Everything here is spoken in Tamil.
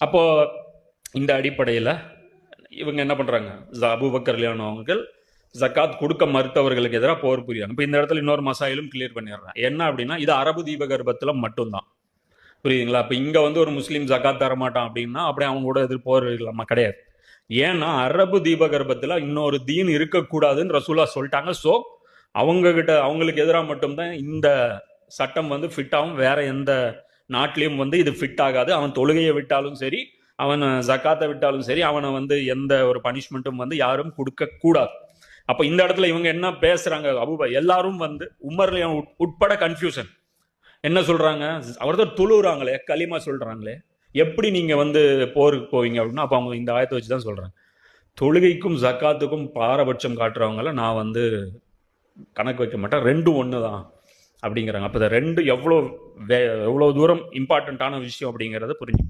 அப்போ இந்த அடிப்படையில் இவங்க என்ன பண்ணுறாங்க ஜ- அபூபக்கர் ஜக்காத் கொடுக்க மறுத்தவர்களுக்கு எதிராக போர் புரியாங்க இப்போ இந்த இடத்துல இன்னொரு மசாயிலும் கிளியர் பண்ணிடுறேன். என்ன அப்படின்னா இது அரபு தீபகற்பத்தில் மட்டும்தான். புரியுதுங்களா? இப்போ இங்கே வந்து ஒரு முஸ்லீம் ஜக்காத் தர மாட்டான் அப்படின்னா அப்படியே அவங்க கூட எதிர் போர் இல்லாமல் கிடையாது. ஏன்னா அரபு தீபகற்பத்தில் இன்னொரு தீன் இருக்கக்கூடாதுன்னு ரசூலா சொல்லிட்டாங்க. ஸோ அவங்கக்கிட்ட அவங்களுக்கு எதிராக மட்டும்தான் இந்த சட்டம் வந்து ஃபிட்டாகவும் வேற எந்த நாட்டிலையும் வந்து இது ஃபிட் ஆகாது. அவன் தொழுகையை விட்டாலும் சரி அவன் ஜக்காத்தை விட்டாலும் சரி அவனை வந்து எந்த ஒரு பனிஷ்மெண்ட்டும் வந்து யாரும் கொடுக்க கூடாது. அப்போ இந்த இடத்துல இவங்க என்ன பேசுறாங்க அபூபா எல்லாரும் வந்து உமர்ல உட்பட கன்ஃபியூஷன் என்ன சொல்றாங்க? அவர் தான் துளுறாங்களே களிமா சொல்றாங்களே. எப்படி நீங்க வந்து போருக்கு போவீங்க அப்படின்னா அப்போ அவங்க இந்த ஆயத்தை வச்சு தான் சொல்றாங்க. தொழுகைக்கும் ஜக்காத்துக்கும் பாரபட்சம் காட்டுறவங்கள நான் வந்து கணக்கு வைக்க மாட்டேன். ரெண்டும் ஒன்று தான் அப்படிங்கிறாங்க. அப்போ ரெண்டு எவ்வளோ வே எவ்வளோ தூரம் இம்பார்ட்டண்ட்டான விஷயம் அப்படிங்கிறத புரிஞ்சு